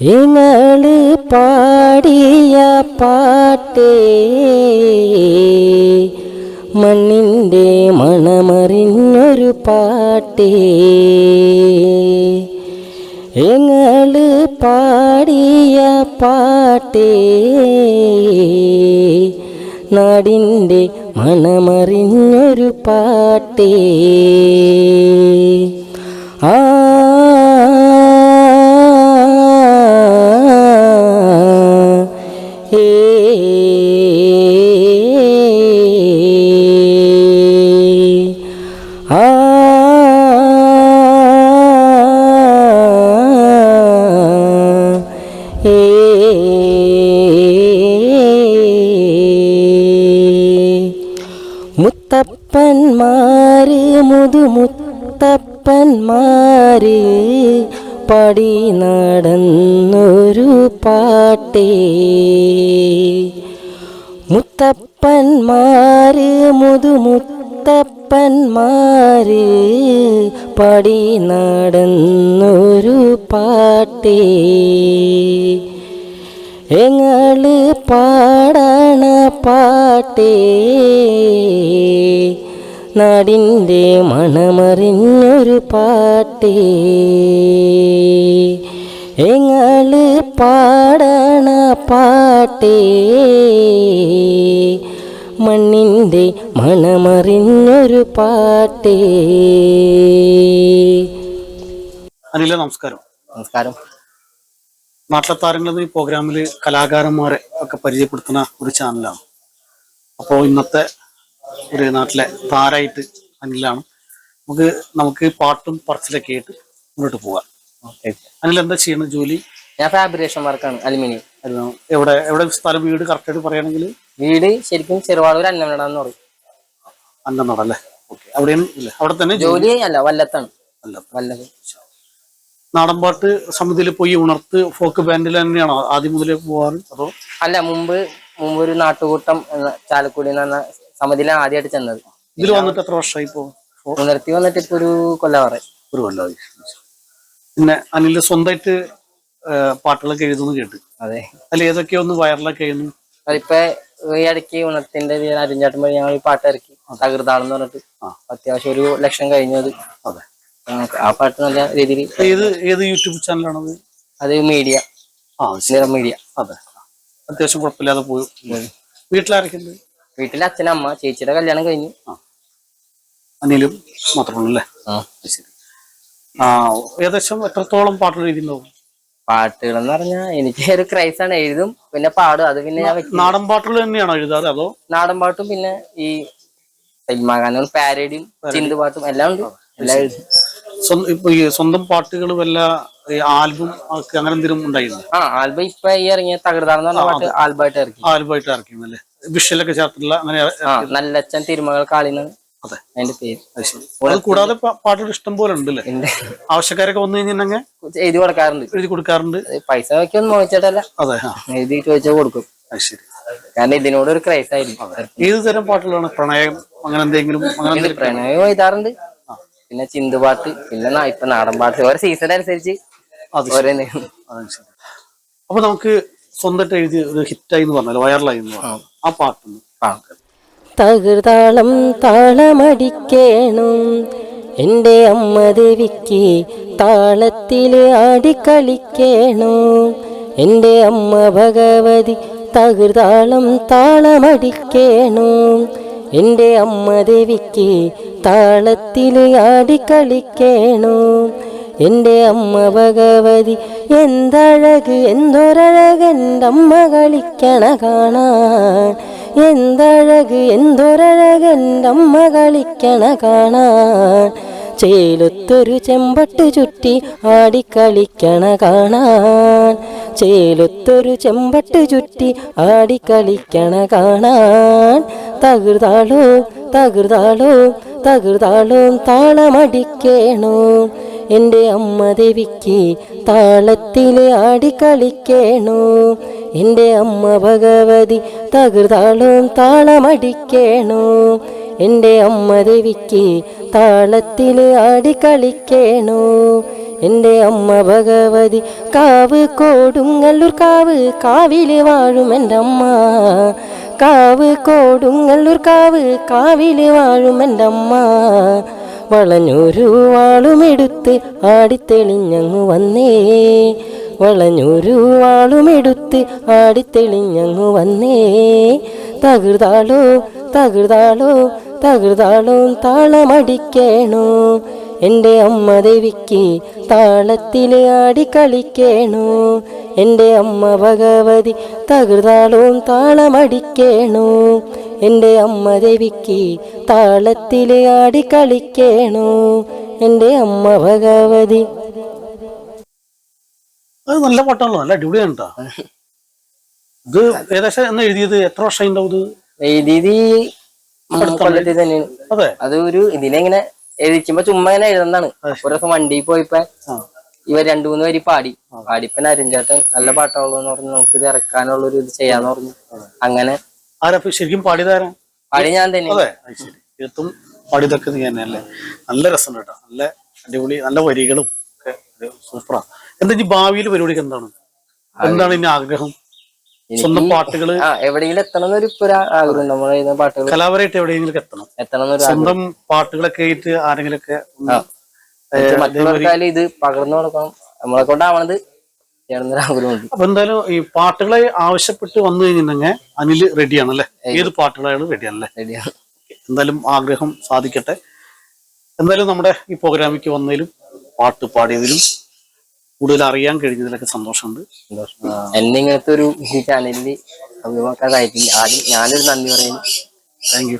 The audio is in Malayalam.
ഇങ്ങൾ പാടിയ പാട്ടേ മണ്ണിന്റെ മണമറിഞ്ഞൊരു പാട്ടേ. എങ്ങൾ പാടിയ പാട്ടേ നാടിന്റെ മണമറിഞ്ഞൊരു പാട്ടേ. മുത്തപ്പന്മാര് മുതുമുത്തപ്പന്മാര് പടി നടന്നൊരു പാട്ടേ. മുത്തപ്പന്മാര് മുതുമുത്തപ്പന്മാര് പടി നടന്നൊരു പാട്ടേ. എങ്ങൾ പാടണ പാട്ടേ. നാടിന്റെ മണമറിഞ്ഞൊരു പാട്ടേ. എങ്ങൾ പാടണ പാട്ടേ. മണ്ണിന്റെ മണമറിഞ്ഞൊരു പാട്ടേ. അനില നമസ്കാരം. നമസ്കാരം. നാട്ടിലെ താരങ്ങൾ ഈ പ്രോഗ്രാമിൽ കലാകാരന്മാരെ ഒക്കെ പരിചയപ്പെടുത്തുന്ന ഒരു ചാനലാണ് അപ്പോൾ ഇന്നത്തെ ഒരു നാട്ടിലെ താരായിട്ട് അനിലാണ്. നമുക്ക് നമുക്ക് പാട്ടും പറച്ചിലൊക്കെ ആയിട്ട് മുന്നോട്ട് പോകാം. അനിൽ എന്താ ചെയ്യണം ജോലി? ഞാൻ ഫാബ്രിക്കേഷൻ വർക്കാണ് അലുമിനിയം. അത് എവിടെ എവിടെ സ്ഥലം വീട് കറക്റ്റായിട്ട് പറയുകയാണെങ്കിൽ വീട് ശരിക്കും ചെറുവാളൂർ അന്നമനടാന്ന് പറയും. അന്നനട അല്ലേ? ഓക്കെ അവിടെയാണ് ഇല്ല? അവിടെ തന്നെ ജോലി? അല്ല വല്ലത്താണ്. അല്ല വല്ലത് നാടൻപാട്ട് സമിതിയിൽ പോയി ഉണർത്ത് ഫോക്ക് ബാൻഡിൽ തന്നെയാണോ ആദ്യം മുതലേ പോവാറ്? അതോ? അല്ല മുമ്പ് മുമ്പ് ഒരു നാട്ടുകൂട്ടം എന്ന ചാലക്കുടി എന്ന സമിതിയിലാണ് ആദ്യമായിട്ട് ചെന്നത്. ഇതിൽ വന്നിട്ട് എത്ര വർഷമായി ഇപ്പോ? ഉണർത്തി വന്നിട്ട് ഇപ്പൊ ഒരു കൊല്ലവാറ് ഒരു കൊല്ലമായി പിന്നെ അനിൽ സ്വന്തമായിട്ട് പാട്ടുകളൊക്കെ എഴുതുന്നു കേട്ട്. അതെ. അല്ല ഏതൊക്കെ ഒന്ന് വൈറലൊക്കെ എഴുതുന്നു അതിപ്പോ ഈ ഇടയ്ക്ക് ഉണത്തിന്റെ അരിഞ്ഞാട്ടം വഴി ഞങ്ങൾ ഈ പാട്ട് ഇറക്കി. തകൃതാണെന്ന് പറഞ്ഞിട്ട്. അത്യാവശ്യം ഒരു ലക്ഷം കഴിഞ്ഞത് അതെ. ആ പാട്ട് നല്ല രീതിയിൽ ഏത് ഏത് യൂട്യൂബ് ചാനലാണത് അത്? മീഡിയ. ആ. മീഡിയ. അതെ. അത്യാവശ്യം കുഴപ്പമില്ലാതെ പോയി. വീട്ടിലാരൊക്കെ വീട്ടിൽ അമ്മ ചേച്ചിയുടെ കല്യാണം കഴിഞ്ഞു. അനിലും മാത്രമേ അല്ലേ ആ. ഏകദേശം എത്രത്തോളം പാട്ടുകൾ എഴുതിണ്ടാവും പാട്ടുകൾ എന്ന് പറഞ്ഞാൽ എനിക്ക് ഒരു ക്രൈസ് ആണ് എഴുതും പിന്നെ പാടും. അത് പിന്നെ ഞാൻ വെക്കും. നാടൻ പാട്ടുകൾ തന്നെയാണോ എഴുതാറ് അതോ? നാടൻ പാട്ടും പിന്നെ ഈ സൽമാഖാനും പാരഡിയും ചിന്തു പാട്ടും എല്ലാം ഉണ്ട്. എല്ലാം എഴുതും. സ്വന്തം ഇപ്പൊ ഈ സ്വന്തം പാട്ടുകൾ വല്ല ആൽബം അങ്ങനെ എന്തെങ്കിലും ഉണ്ടായിരുന്നു? ആ ആൽബം ഇപ്പൊ ഈ ഇറങ്ങിയ തകർതാണെന്ന് പറഞ്ഞ പാട്ട് ആൽബമായിട്ട് ഇറക്കി. ആൽബമായിട്ട് ഇറക്കിയിരുന്നല്ലേ വിഷലൊക്കെ ചേർത്തിട്ടുള്ള അങ്ങനെ ആ നല്ലച്ഛൻ തിരുമകൾ കാളിന്നാണ് അതെ. അതിന്റെ പേര്. കൂടാതെ പാട്ടുകൾ ഇഷ്ടം പോലെ ഉണ്ട്. അല്ലേ എന്റെ ആവശ്യക്കാരൊക്കെ വന്നു കഴിഞ്ഞിട്ടുണ്ടെങ്കിൽ എഴുതി കൊടുക്കാറുണ്ട്. എഴുതി കൊടുക്കാറുണ്ട്. പൈസ വെക്കി ചോദിച്ചിട്ടല്ല. അതെ എഴുതി ചോദിച്ചാൽ കൊടുക്കും. ശരി. കാരണം ഇതിനോട് ഒരു ക്രൈസ് ആയിരിക്കും. ഏത് തരം പാട്ടുകളാണ്? പ്രണയം അങ്ങനെ എന്തെങ്കിലും അങ്ങനെ പ്രണയം എഴുതാറുണ്ട്. പിന്നെ ചിന്തുപാട്ട് പിന്നെ ഇപ്പൊ നാടൻ പാട്ട്. ഓരോ സീസൺ അനുസരിച്ച് അത് ഓരോ അതാണ് അപ്പൊ നമുക്ക് സ്വന്തമായിട്ട് എഴുതി ഒരു ഹിറ്റായി എന്ന് പറഞ്ഞാൽ വൈറലായി ആ. പാട്ടൊന്ന് തകൃതാളം താളമടിക്കേണം. എന്റെ അമ്മ ദേവിക്ക് താളത്തിൽ ആടിക്കളിക്കേണം. എന്റെ അമ്മ ഭഗവതി തകൃതാളം താളമടിക്കേണോ. എന്റെ അമ്മ ദേവിക്ക് താളത്തിൽ ആടിക്കളിക്കേണം. എന്റെ അമ്മ ഭഗവതി എന്തഴക് എന്തൊരഴകന്റെ അമ്മ കളിക്കണ കാണാൻ. എന്തഴക് അമ്മ കളിക്കണ കാണാൻ? ചേലൊത്തൊരു ചെമ്പട്ട് ചുറ്റി ആടിക്കളിക്കണ കാണാൻ. ചേലൊത്തൊരു ചെമ്പട്ട് ചുറ്റി ആടിക്കളിക്കണ കാണാൻ. തകൃതാളോ തകൃതാളോ തകൃതാളോ താളമടിക്കേണോ? എന്റെ അമ്മ ദേവിക്ക് താളത്തിൽ ആടിക്കളിക്കേണു? എന്റെ അമ്മ ഭഗവതി തകൃതാളും താളമടിക്കേണു. എന്റെ അമ്മ ദേവിക്ക് താളത്തിൽ ആടിക്കളിക്കേണു എന്റെ അമ്മ ഭഗവതി കാവ് കോടുങ്ങല്ലൂർ കാവ് കാവിൽ വാഴും എന്റെ അമ്മ. കാവ് കോടുങ്ങല്ലൂർ കാവ് കാവിൽ വാഴും എന്റെ അമ്മ. വളഞ്ഞൊരു വാളുമെടുത്ത് ആടിത്തെളിഞ്ഞങ്ങു വന്നേ. വളഞ്ഞൊരു വാളുമെടുത്ത് ആടിത്തെളിഞ്ഞങ്ങു വന്നേ. തകൃതാളോ തകൃതാളോ തകൃതാളോ താളമടിക്കേണു? എന്റെ അമ്മ ദേവിക്ക് താളത്തിൽ ആടി കളിക്കേണു? എന്റെ അമ്മ ഭഗവതി തകൃതാളവും താളമടിക്കേണു? എന്റെ അമ്മ ദേവിക്ക് താളത്തിൽ ആടി കളിക്കേണു? എന്റെ അമ്മ ഭഗവതി അത് നല്ല പാട്ടാണല്ലോ നല്ല അടിപൊളിയാണ് കേട്ടോ ഇത് ഏകദേശം എന്ന് എഴുതിയത്? എത്ര വർഷം ഉണ്ടാവും എഴുതിയത് കൊല്ലത്തിൽ തന്നെയാണ് അതെ. അത് ഒരു ഇതിലെങ്ങനെ എഴുതിക്കുമ്പോ ചുമ്മാ ഇങ്ങനെ എഴുതുന്നതാണ്. ഒരു ദിവസം വണ്ടിയിൽ പോയിപ്പോ ഇവർ രണ്ടു മൂന്ന് പേര് പാടി. പാടിപ്പോ നരഞ്ചേട്ടൻ നല്ല പാട്ടാണല്ലോ എന്ന് പറഞ്ഞു നമുക്ക് ഇത് ഇറക്കാനുള്ള ഒരു ഇത് ചെയ്യാന്ന് പറഞ്ഞു. അങ്ങനെ ശരിക്കും പാടിയതാരാ പാടി ഞാൻ തന്നെ. എത്തും പാടിയതൊക്കെ നീ തന്നെയല്ലേ നല്ല രസം കേട്ടോ നല്ല അടിപൊളി നല്ല വരികളും ഒക്കെ. സൂപ്പറാ. എന്താ ഇനി ഭാവിയിൽ പരിപാടിക്ക് എന്താണ്? എന്താണ് ഇനി ആഗ്രഹം? സ്വന്തം പാട്ടുകൾ? എവിടെയെങ്കിലും എത്തണം എന്നൊരു ഇപ്പൊ ആഗ്രഹം. നമ്മൾ എഴുതുന്ന പാട്ടുകൾ കലാപരമായിട്ട് എവിടെയെങ്കിലും എത്തണം. എത്തണം സ്വന്തം പാട്ടുകളൊക്കെ ആയിട്ട് ആരെങ്കിലൊക്കെ ഒന്ന് ആഗ്രഹം മറ്റുള്ളവർക്കായാലും ഇത് പകർന്നു കൊടുക്കണം. നമ്മളെ കൊണ്ടാവണത് അപ്പൊ എന്തായാലും ഈ പാട്ടുകളെ ആവശ്യപ്പെട്ട് വന്നു കഴിഞ്ഞിട്ടുണ്ടെങ്കിൽ അനിൽ റെഡിയാണല്ലേ ഏത് പാട്ടുകളായാലും റെഡിയാണല്ലേ? റെഡിയാണ് എന്തായാലും ആഗ്രഹം സാധിക്കട്ടെ. എന്തായാലും നമ്മുടെ ഈ പ്രോഗ്രാമിക്ക് വന്നതിലും പാട്ട് പാടിയതിലും കൂടുതൽ അറിയാൻ കഴിഞ്ഞതിലൊക്കെ സന്തോഷമുണ്ട്. എന്നെ ഇങ്ങനത്തെ ഒരു ഈ ചാനലിൽ അഭിമുഖമാക്കാതായിട്ടില്ല ആദ്യം ഞാനൊരു നന്ദി പറയുന്നു. Thank you